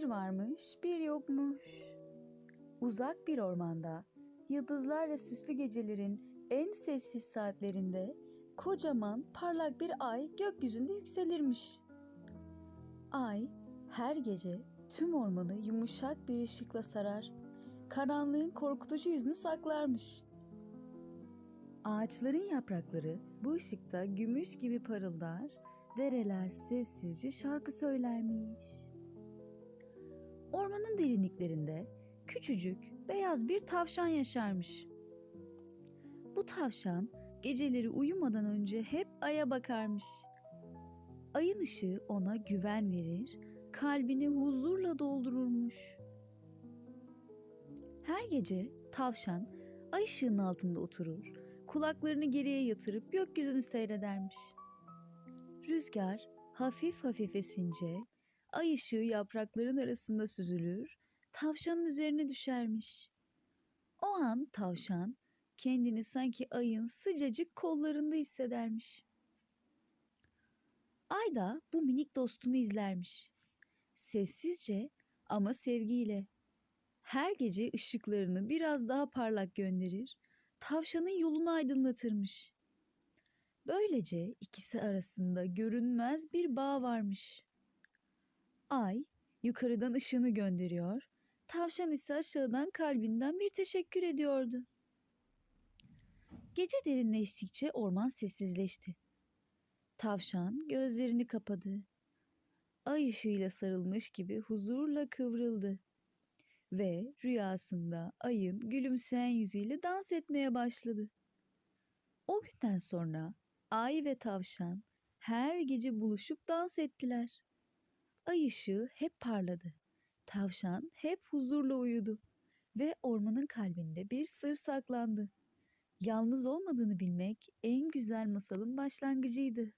Bir varmış, bir yokmuş. Uzak bir ormanda, yıldızlar ve süslü gecelerin en sessiz saatlerinde kocaman parlak bir ay gökyüzünde yükselirmiş. Ay her gece tüm ormanı yumuşak bir ışıkla sarar, karanlığın korkutucu yüzünü saklarmış. Ağaçların yaprakları bu ışıkta gümüş gibi parıldar, dereler sessizce şarkı söylermiş. Ormanın derinliklerinde küçücük beyaz bir tavşan yaşarmış. Bu tavşan geceleri uyumadan önce hep aya bakarmış. Ayın ışığı ona güven verir, kalbini huzurla doldururmuş. Her gece tavşan ay ışığının altında oturur, kulaklarını geriye yatırıp gökyüzünü seyredermiş. Rüzgar hafif hafif esince ay ışığı yaprakların arasında süzülür, tavşanın üzerine düşermiş. O an tavşan kendini sanki ayın sıcacık kollarında hissedermiş. Ay da bu minik dostunu izlermiş. Sessizce ama sevgiyle. Her gece ışıklarını biraz daha parlak gönderir, tavşanın yolunu aydınlatırmış. Böylece ikisi arasında görünmez bir bağ varmış. Ay yukarıdan ışığını gönderiyor, tavşan ise aşağıdan kalbinden bir teşekkür ediyordu. Gece derinleştikçe orman sessizleşti. Tavşan gözlerini kapadı. Ay ışığıyla sarılmış gibi huzurla kıvrıldı. Ve rüyasında ayın gülümseyen yüzüyle dans etmeye başladı. O günden sonra ay ve tavşan her gece buluşup dans ettiler. Ay ışığı hep parladı. Tavşan hep huzurla uyudu ve ormanın kalbinde bir sır saklandı. Yalnız olmadığını bilmek en güzel masalın başlangıcıydı.